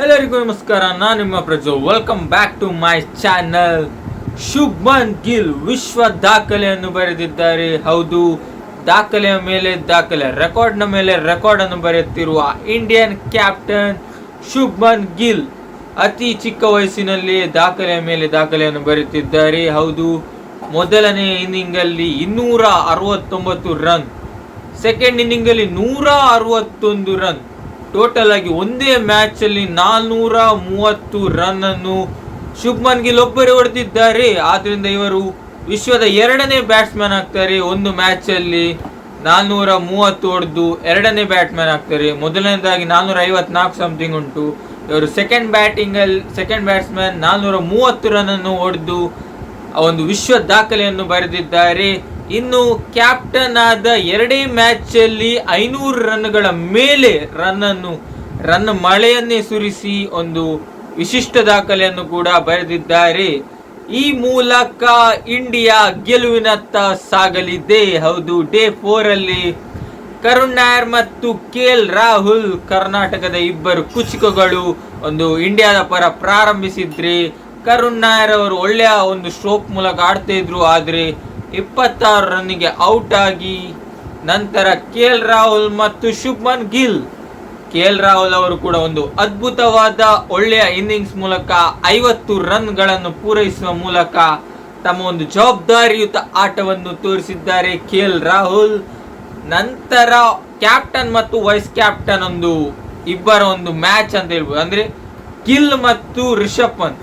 ಎಲ್ಲರಿಗೂ ನಮಸ್ಕಾರ, ನಾನು ನಿಮ್ಮ ಪ್ರಜೋ. Welcome back to my channel Shubman Gill ವಿಶ್ವ ದಾಖಲೆಯನ್ನು ಬರೆದಿದ್ದಾರೆ. ಹೌದು, ದಾಖಲೆಯ ಮೇಲೆ ದಾಖಲೆ ರೆಕಾರ್ಡ್ನ ಮೇಲೆ ರೆಕಾರ್ಡ್ ಅನ್ನು ಬರೆಯುತ್ತಿರುವ ಇಂಡಿಯನ್ ಕ್ಯಾಪ್ಟನ್ ಶುಭ್ಮನ್ ಗಿಲ್ ಅತಿ ಚಿಕ್ಕ ವಯಸ್ಸಿನಲ್ಲಿ ದಾಖಲೆಯ ಮೇಲೆ ದಾಖಲೆಯನ್ನು ಬರೆಯುತ್ತಿದ್ದಾರೆ. ಹೌದು, ಮೊದಲನೇ ಇನ್ನಿಂಗಲ್ಲಿ ಇನ್ನೂರ ಅರವತ್ತೊಂಬತ್ತು ರನ್ ಸೆಕೆಂಡ್ ಇನ್ನಿಂಗಲ್ಲಿ ನೂರ ಅರವತ್ತೊಂದು ರನ್ ಟೋಟಲ್ ಆಗಿ ಒಂದೇ ಮ್ಯಾಚ್ ಅಲ್ಲಿ ನಾಲ್ನೂರ ಮೂವತ್ತು ರನ್ ಅನ್ನು ಶುಭ್ಮನ್ ಗಿಲ್ ಒಬ್ಬರೇ ಹೊಡೆದಿದ್ದಾರೆ. ಆದ್ರಿಂದ ಇವರು ವಿಶ್ವದ ಎರಡನೇ ಬ್ಯಾಟ್ಸ್ಮನ್ ಆಗ್ತಾರೆ. ಒಂದು ಮ್ಯಾಚ್ ಅಲ್ಲಿ ನಾಲ್ನೂರ ಮೂವತ್ತು ಹೊಡೆದು ಎರಡನೇ ಬ್ಯಾಟ್ಸ್ಮನ್ ಆಗ್ತಾರೆ. ಮೊದಲನೇದಾಗಿ ನಾಲ್ನೂರ ಐವತ್ನಾಲ್ಕು ಸಮಥಿಂಗ್ ಉಂಟು. ಇವರು ಸೆಕೆಂಡ್ ಬ್ಯಾಟಿಂಗ್ ಅಲ್ಲಿ ಸೆಕೆಂಡ್ ಬ್ಯಾಟ್ಸ್ಮನ್ ನಾಲ್ನೂರ ಮೂವತ್ತು ರನ್ ಅನ್ನು ಹೊಡೆದು ಒಂದು ವಿಶ್ವ ದಾಖಲೆಯನ್ನು ಬರೆದಿದ್ದಾರೆ. ಇನ್ನು ಕ್ಯಾಪ್ಟನ್ ಆದ ಎರಡೇ ಮ್ಯಾಚ್ ಅಲ್ಲಿ ಐನೂರು ರನ್ಗಳ ಮೇಲೆ ರನ್ ಅನ್ನು ರನ್ ಮಳೆಯನ್ನೇ ಸುರಿಸಿ ಒಂದು ವಿಶಿಷ್ಟ ದಾಖಲೆಯನ್ನು ಕೂಡ ಬರೆದಿದ್ದಾರೆ. ಈ ಮೂಲಕ ಇಂಡಿಯಾ ಗೆಲುವಿನತ್ತ ಸಾಗಲಿದೆ. ಹೌದು, ಡೇ ಫೋರ್ ಅಲ್ಲಿ ಕರುಣ್ ನಾಯರ್ ಮತ್ತು ಕೆ ಎಲ್ ರಾಹುಲ್ ಕರ್ನಾಟಕದ ಇಬ್ಬರು ಕುಚುಕಗಳು ಒಂದು ಇಂಡಿಯಾದ ಪರ ಪ್ರಾರಂಭಿಸಿದ್ರೆ ಕರುಣ್ ನಾಯರ್ ಅವರು ಒಳ್ಳೆಯ ಒಂದು ಸ್ಟ್ರೋಕ್ ಮೂಲಕ ಆಡ್ತಾ ಇದ್ರು. ಆದ್ರೆ ಇಪ್ಪತ್ತಾರು ರನ್ನಿಗೆ ಔಟ್ ಆಗಿ ನಂತರ ಕೆ ಎಲ್ ರಾಹುಲ್ ಮತ್ತು ಶುಭ್ಮನ್ ಗಿಲ್. ಕೆ ಎಲ್ ರಾಹುಲ್ ಅವರು ಕೂಡ ಒಂದು ಅದ್ಭುತವಾದ ಒಳ್ಳೆಯ ಇನ್ನಿಂಗ್ಸ್ ಮೂಲಕ ಐವತ್ತು ರನ್ಗಳನ್ನು ಪೂರೈಸುವ ಮೂಲಕ ತಮ್ಮ ಒಂದು ಜವಾಬ್ದಾರಿಯುತ ಆಟವನ್ನು ತೋರಿಸಿದ್ದಾರೆ ಕೆ ಎಲ್ ರಾಹುಲ್. ನಂತರ ಕ್ಯಾಪ್ಟನ್ ಮತ್ತು ವೈಸ್ ಕ್ಯಾಪ್ಟನ್ ಒಂದು ಇಬ್ಬರ ಒಂದು ಮ್ಯಾಚ್ ಅಂತ ಹೇಳ್ಬೋದು. ಅಂದ್ರೆ ಗಿಲ್ ಮತ್ತು ರಿಷಬ್ ಪಂತ್.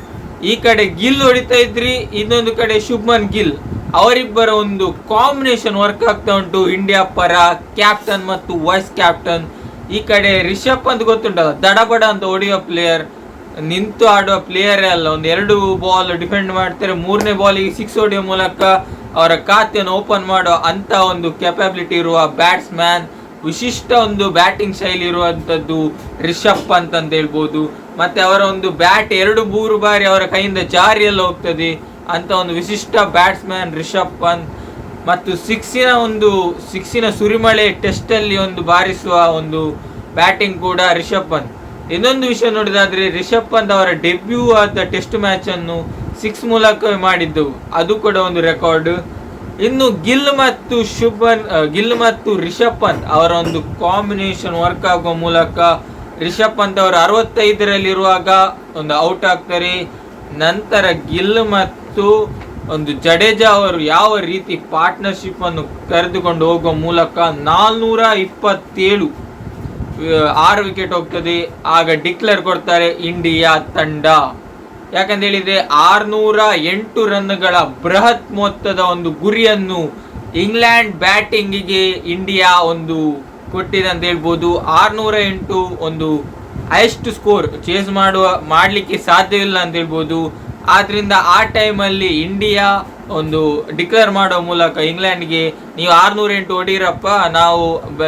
ಈ ಕಡೆ ಗಿಲ್ ಹೊಡಿತಾ ಇದ್ರಿ, ಇನ್ನೊಂದು ಕಡೆ ಶುಭ್ಮನ್ ಗಿಲ್. ಅವರಿಬ್ಬರ ಒಂದು ಕಾಂಬಿನೇಷನ್ ವರ್ಕ್ ಆಗ್ತಾ ಉಂಟು. ಇಂಡಿಯಾ ಪರ ಕ್ಯಾಪ್ಟನ್ ಮತ್ತು ವೈಸ್ ಕ್ಯಾಪ್ಟನ್ ಈ ಕಡೆ ರಿಷಬ್ ಅಂತ ಗೊತ್ತುಂಟಲ್ಲ? ದಡಬಡ ಅಂತ ಹೊಡೆಯೋ ಪ್ಲೇಯರ್ ನಿಂತು ಆಡುವ ಪ್ಲೇಯರೇ ಅಲ್ಲ. ಒಂದು ಎರಡು ಬಾಲ್ ಡಿಫೆಂಡ್ ಮಾಡ್ತಾರೆ. ಮೂರನೇ ಬಾಲಿಗೆ ಸಿಕ್ಸ್ ಹೊಡೆಯೋ ಮೂಲಕ ಅವರ ಖಾತೆಯನ್ನು ಓಪನ್ ಮಾಡೋ ಅಂತ ಒಂದು ಕೆಪಾಬಿಲಿಟಿ ಇರುವ ಬ್ಯಾಟ್ಸ್ಮ್ಯಾನ್ ವಿಶಿಷ್ಟ ಒಂದು ಬ್ಯಾಟಿಂಗ್ ಶೈಲಿ ಇರುವಂತದ್ದು ರಿಷಬ್ ಪಂತ್ ಅಂತ ಹೇಳ್ಬೋದು. ಮತ್ತೆ ಅವರ ಒಂದು ಬ್ಯಾಟ್ ಎರಡು ಮೂರು ಬಾರಿ ಅವರ ಕೈಯಿಂದ ಜಾರಿಯಲ್ಲಿ ಹೋಗ್ತದೆ. ಅಂತ ಒಂದು ವಿಶಿಷ್ಟ ಬ್ಯಾಟ್ಸ್ಮನ್ ರಿಷಬ್ ಪಂತ್ ಮತ್ತು ಸಿಕ್ಸಿನ ಒಂದು, ಸಿಕ್ಸಿನ ಸುರಿಮಳೆ ಟೆಸ್ಟಲ್ಲಿ ಒಂದು ಬಾರಿಸುವ ಒಂದು ಬ್ಯಾಟಿಂಗ್ ಕೂಡ ರಿಷಬ್ ಪಂತ್. ಇನ್ನೊಂದು ವಿಷಯ ನೋಡಿದಾದರೆ, ರಿಷಬ್ ಪಂತ್ ಅವರ ಡೆಬ್ಯೂ ಆದ ಟೆಸ್ಟ್ ಮ್ಯಾಚನ್ನು ಸಿಕ್ಸ್ ಮೂಲಕವೇ ಮಾಡಿದ್ದು. ಅದು ಕೂಡ ಒಂದು ರೆಕಾರ್ಡ್. ಇನ್ನು ಗಿಲ್ ಮತ್ತು ಶುಭನ್ ಗಿಲ್ ಮತ್ತು ರಿಷಬ್ ಪಂತ್ ಅವರ ಒಂದು ಕಾಂಬಿನೇಷನ್ ವರ್ಕ್ ಆಗುವ ಮೂಲಕ ರಿಷಬ್ ಪಂತ್ ಅವರು ಅರವತ್ತೈದರಲ್ಲಿರುವಾಗ ಒಂದು ಔಟ್ ಆಗ್ತಾರೆ. ನಂತರ ಗಿಲ್ ಮತ್ತು ಒಂದು ಜಡೇಜಾ ಅವರು ಯಾವ ರೀತಿ ಪಾರ್ಟ್ನರ್ಶಿಪ್ ಅನ್ನು ಕರೆದುಕೊಂಡು ಹೋಗುವ ಮೂಲಕ ನಾಲ್ನೂರ ಇಪ್ಪತ್ತೇಳು ಆರು ವಿಕೆಟ್ ಹೋಗ್ತದೆ. ಆಗ ಡಿಕ್ಲೇರ್ ಕೊಡ್ತಾರೆ ಇಂಡಿಯಾ ತಂಡ. ಯಾಕಂತ ಹೇಳಿದ್ರೆ ಆರ್ನೂರ ಎಂಟು ರನ್ಗಳ ಬೃಹತ್ ಮೊತ್ತದ ಒಂದು ಗುರಿಯನ್ನು ಇಂಗ್ಲೆಂಡ್ ಬ್ಯಾಟಿಂಗಿಗೆ ಇಂಡಿಯಾ ಒಂದು ಕೊಟ್ಟಿದೆ ಅಂತ ಹೇಳ್ಬೋದು. ಆರ್ನೂರ ಎಂಟು ಒಂದು ಹೈಯೆಸ್ಟ್ ಸ್ಕೋರ್ ಚೇಸ್ ಮಾಡುವ, ಮಾಡಲಿಕ್ಕೆ ಸಾಧ್ಯವಿಲ್ಲ ಅಂತ ಹೇಳ್ಬೋದು. ಆದ್ರಿಂದ ಆ ಟೈಮಲ್ಲಿ ಇಂಡಿಯಾ ಒಂದು ಡಿಕ್ಲೇರ್ ಮಾಡೋ ಮೂಲಕ ಇಂಗ್ಲೆಂಡ್ಗೆ ನೀವು ಆರ್ನೂರ ಎಂಟು ಹೊಡೀರಪ್ಪ, ನಾವು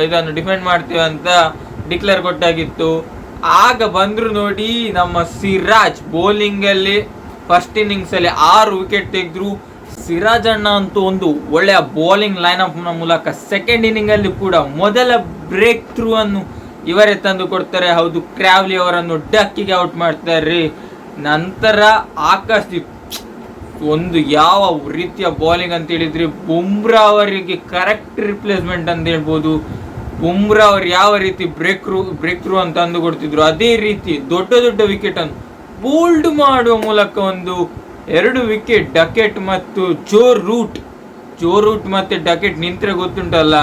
ಇದನ್ನು ಡಿಫೆಂಡ್ ಮಾಡ್ತೀವಿ ಅಂತ ಡಿಕ್ಲೇರ್ ಕೊಟ್ಟಾಗಿತ್ತು. ಆಗ ಬಂದ್ರು ನೋಡಿ ನಮ್ಮ ಸಿರಾಜ್ ಬೌಲಿಂಗಲ್ಲಿ ಫಸ್ಟ್ ಇನ್ನಿಂಗ್ಸ್ ಅಲ್ಲಿ ಆರು ವಿಕೆಟ್ ತೆಗೆದ್ರು. ಸಿರಾಜ್ ಅಣ್ಣ ಅಂತೂ ಒಂದು ಒಳ್ಳೆಯ ಬೌಲಿಂಗ್ ಲೈನ್ನ ಮೂಲಕ ಸೆಕೆಂಡ್ ಇನ್ನಿಂಗ್ ಅಲ್ಲಿ ಕೂಡ ಮೊದಲ ಬ್ರೇಕ್ ಥ್ರೂ ಅನ್ನು ಇವರೇ ತಂದು ಕೊಡ್ತಾರೆ. ಹೌದು, ಕ್ರಾವ್ಲಿ ಅವರನ್ನು ಡಕ್ಕಿಗೆ ಔಟ್ ಮಾಡ್ತಾರೆ. ನಂತರ ಆಕಾಶ್ ದೀಪ್ ಒಂದು ಯಾವ ರೀತಿಯ ಬೌಲಿಂಗ್ ಅಂತ ಹೇಳಿದ್ರೆ ಬುಮ್ರಾ ಅವರಿಗೆ ಕರೆಕ್ಟ್ ರಿಪ್ಲೇಸ್ಮೆಂಟ್ ಅಂತ ಹೇಳ್ಬೋದು. ಬುಮ್ರಾ ಅವರು ಯಾವ ರೀತಿ ಬ್ರೇಕ್ ಥ್ರೂ ಬ್ರೇಕ್ ಥ್ರೂ ಅಂತ ಅಂದುಕೊಡ್ತಿದ್ರು ಅದೇ ರೀತಿ ದೊಡ್ಡ ದೊಡ್ಡ ವಿಕೆಟ್ ಅನ್ನು ಬೋಲ್ಡ್ ಮಾಡುವ ಮೂಲಕ ಒಂದು ಎರಡು ವಿಕೆಟ್ ಡಕೆಟ್ ಮತ್ತು ಜೋ ರೂಟ್ ಜೋ ರೂಟ್ ಮತ್ತು ಡಕೆಟ್ ನಿಂತರೆ ಗೊತ್ತುಂಟಲ್ಲ.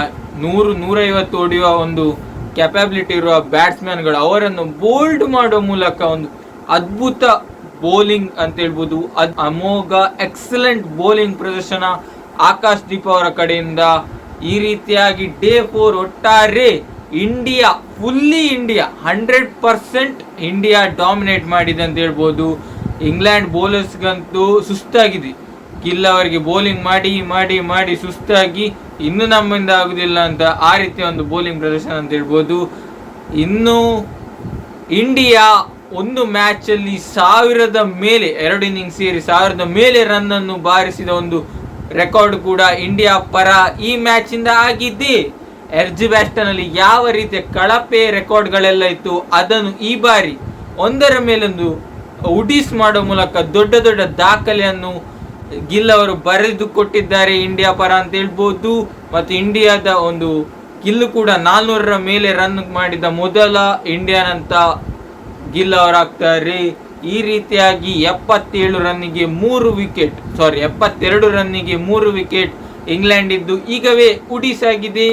ನೂರು, ನೂರೈವತ್ತು ಹೊಡೆಯುವ ಒಂದು ಕೆಪಾಬಿಲಿಟಿ ಇರುವ ಬ್ಯಾಟ್ಸ್ಮನ್ಗಳು ಅವರನ್ನು ಬೋಲ್ಡ್ ಮಾಡುವ ಮೂಲಕ ಒಂದು ಅದ್ಭುತ ಬೌಲಿಂಗ್ ಅಂತ ಹೇಳ್ಬೋದು. ಅದ್ ಅಮೋಘ ಎಕ್ಸಲೆಂಟ್ ಬೌಲಿಂಗ್ ಪ್ರದರ್ಶನ ಆಕಾಶ್ ದೀಪ್ ಅವರ ಕಡೆಯಿಂದ. ಈ ರೀತಿಯಾಗಿ ಡೇ ಫೋರ್ ಒಟ್ಟಾರೆ India fully India hundred percent India dominate ಮಾಡಿದೆ ಅಂತ ಹೇಳ್ಬೋದು. ಇಂಗ್ಲೆಂಡ್ ಬೌಲರ್ಸ್ಗಂತೂ ಸುಸ್ತಾಗಿದೆ. ಕಿಲ್ ಅವರಿಗೆ ಬೌಲಿಂಗ್ ಮಾಡಿ ಮಾಡಿ ಮಾಡಿ ಸುಸ್ತಾಗಿ ಇನ್ನು ನಮ್ಮಿಂದ ಆಗುದಿಲ್ಲ ಅಂತ ಆ ರೀತಿಯ ಒಂದು ಬೌಲಿಂಗ್ ಪ್ರದರ್ಶನ ಅಂತ ಹೇಳ್ಬೋದು. ಇನ್ನು ಇಂಡಿಯಾ ಒಂದು ಮ್ಯಾಚ್ ಅಲ್ಲಿ ಸಾವಿರದ ಮೇಲೆ, ಎರಡು ಇನ್ನಿಂಗ್ ಸೇರಿ ಸಾವಿರದ ಮೇಲೆ ರನ್ ಅನ್ನು ಬಾರಿಸಿದ ಒಂದು ರೆಕಾರ್ಡ್ ಕೂಡ ಇಂಡಿಯಾ ಪರ ಈ ಮ್ಯಾಚ್ ಇಂದ ಆಗಿದೆ ಎರ್ಜಿ ಬ್ಯಾಸ್ಟನ್ ಅಲ್ಲಿ ಯಾವ ರೀತಿಯ ಕಳಪೆ ರೆಕಾರ್ಡ್ಗಳೆಲ್ಲ ಇತ್ತು, ಅದನ್ನು ಈ ಬಾರಿ ಒಂದರ ಮೇಲೊಂದು ಉಡೀಸ್ ಮಾಡುವ ಮೂಲಕ ದೊಡ್ಡ ದೊಡ್ಡ ದಾಖಲೆಯನ್ನು ಗಿಲ್ ಅವರು ಬರೆದು ಕೊಟ್ಟಿದ್ದಾರೆ ಇಂಡಿಯಾ ಪರ ಅಂತ ಹೇಳ್ಬೋದು. ಮತ್ತು ಇಂಡಿಯಾದ ಒಂದು ಗಿಲ್ ಕೂಡ ನಾಲ್ನೂರರ ಮೇಲೆ ರನ್ ಮಾಡಿದ ಮೊದಲ ಇಂಡಿಯನ್ ಅಂತ ಗಿಲ್ ಅವರಾಗ್ತಾರೆ ಈ ರೀತಿಯಾಗಿ ಎಪ್ಪತ್ತೇಳು ರನ್ನಿಗೆ ಮೂರು ವಿಕೆಟ್ ಸಾರಿ ಎಪ್ಪತ್ತೆರಡು ರನ್ನಿಗೆ ಮೂರು ವಿಕೆಟ್ ಇಂಗ್ಲೆಂಡ್ ಇದ್ದು ಈಗವೇ ಉಡಿಸಾಗಿದೆ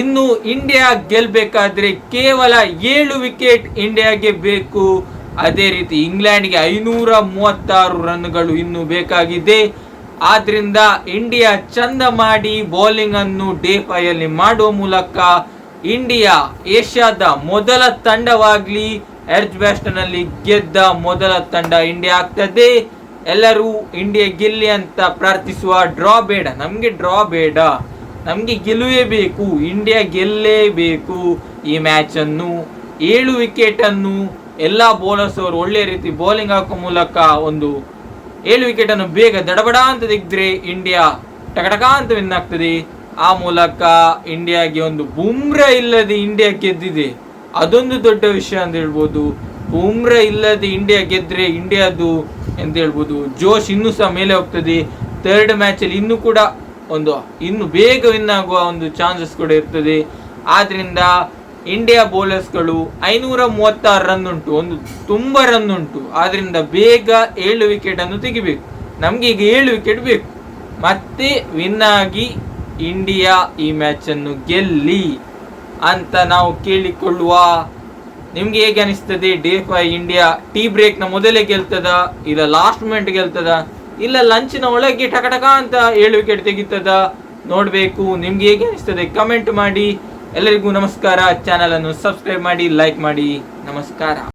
ಇನ್ನು ಇಂಡಿಯಾ ಗೆಲ್ಬೇಕಾದ್ರೆ ಕೇವಲ ಏಳು ವಿಕೆಟ್ ಇಂಡಿಯಾಗೆ ಬೇಕು. ಅದೇ ರೀತಿ ಇಂಗ್ಲೆಂಡ್ಗೆ ಐನೂರ ಮೂವತ್ತಾರು ರನ್ಗಳು ಇನ್ನು ಬೇಕಾಗಿದೆ. ಆದ್ರಿಂದ ಇಂಡಿಯಾ ಚಂದ ಮಾಡಿ ಬೌಲಿಂಗ್ ಅನ್ನು ಡೇ ಅಲ್ಲಿ ಮಾಡುವ ಮೂಲಕ ಇಂಡಿಯಾ ಏಷ್ಯಾದ ಮೊದಲ ತಂಡವಾಗ್ಲಿ ಎರ್ಜ್ ಬ್ಯಾಸ್ಟ್ನಲ್ಲಿ ಗೆದ್ದ ಮೊದಲ ತಂಡ ಇಂಡಿಯಾ ಆಗ್ತದೆ. ಎಲ್ಲರೂ ಇಂಡಿಯಾ ಗೆಲ್ಲಿ ಅಂತ ಪ್ರಾರ್ಥಿಸುವ ಡ್ರಾ ಬೇಡ. ನಮಗೆ ಡ್ರಾ ಬೇಡ. ನಮಗೆ ಗೆಲುವೇ ಬೇಕು. ಇಂಡಿಯಾ ಗೆಲ್ಲೇಬೇಕು. ಈ ಮ್ಯಾಚ್ ಅನ್ನು, ಏಳು ವಿಕೆಟ್ ಅನ್ನು ಎಲ್ಲಾ ಬೌಲರ್ಸ್ ಅವರು ಒಳ್ಳೆ ರೀತಿ ಬೌಲಿಂಗ್ ಹಾಕೋ ಮೂಲಕ ಒಂದು ಏಳು ವಿಕೆಟ್ ಅನ್ನು ಬೇಗ ದಡಬಡ ಅಂತ ತೆಗೆದ್ರೆ ಇಂಡಿಯಾ ಟಕಟಕ ಅಂತ ವಿನ್ ಆಗ್ತದೆ. ಆ ಮೂಲಕ ಇಂಡಿಯಾಗೆ ಒಂದು ಬುಮ್ರ ಇಲ್ಲದೆ ಇಂಡಿಯಾ ಗೆದ್ದಿದೆ. ಅದೊಂದು ದೊಡ್ಡ ವಿಷಯ ಅಂತ ಹೇಳ್ಬೋದು. ಬುಮ್ರಾ ಇಲ್ಲದೆ ಇಂಡಿಯಾ ಗೆದ್ರೆ ಇಂಡಿಯಾದು ಅಂತ ಹೇಳ್ಬೋದು. ಜೋಶ್ ಇನ್ನೂ ಸಹ ಮೇಲೆ ಹೋಗ್ತದೆ. ಥರ್ಡ್ ಮ್ಯಾಚ್ ಅಲ್ಲಿ ಇನ್ನೂ ಕೂಡ ಒಂದು, ಇನ್ನು ಬೇಗ ವಿನ್ ಆಗುವ ಒಂದು ಚಾನ್ಸಸ್ ಕೂಡ ಇರ್ತದೆ. ಆದ್ದರಿಂದ ಇಂಡಿಯಾ ಬೌಲರ್ಸ್ಗಳು ಐನೂರ ಮೂವತ್ತಾರು ರನ್ ಉಂಟು, ಒಂದು ತುಂಬಾ ರನ್ ಉಂಟು. ಆದ್ದರಿಂದ ಬೇಗ ಏಳು ವಿಕೆಟ್ ಅನ್ನು ತೆಗಿಬೇಕು. ನಮಗೆ ಈಗ ಏಳು ವಿಕೆಟ್ ಬೇಕು. ಮತ್ತೆ ವಿನ್ ಆಗಿ ಇಂಡಿಯಾ ಈ ಮ್ಯಾಚ್ ಅನ್ನು ಗೆಲ್ಲಿ. ಅಂತ ನಾವು ಕೇಳಿಕೊಳ್ಳುವ ನಿಮ್ಗೆ ಹೇಗೆ ಅನಿಸ್ತದೆ ಡೇ ಫೈ ಇಂಡಿಯಾ ಟೀ ಬ್ರೇಕ್ನ ಮೊದಲೇ ಗೆಲ್ತದ, ಇಲ್ಲ ಲಾಸ್ಟ್ ಮೂಮೆಂಟ್ ಗೆಲ್ತದ, ಇಲ್ಲ ಲಂಚಿನ ಒಳಗೆ ಟಕಟಕ ಅಂತ ಏಳು ವಿಕೆಟ್ ತೆಗಿತದ ನೋಡ್ಬೇಕು, ನಿಮ್ಗೆ ಹೇಗೆ ಅನಿಸ್ತದೆ ಕಮೆಂಟ್ ಮಾಡಿ. ಎಲ್ಲರಿಗೂ ನಮಸ್ಕಾರ. ಚಾನಲ್ ಅನ್ನು ಸಬ್ಸ್ಕ್ರೈಬ್ ಮಾಡಿ ಲೈಕ್ ಮಾಡಿ. ನಮಸ್ಕಾರ.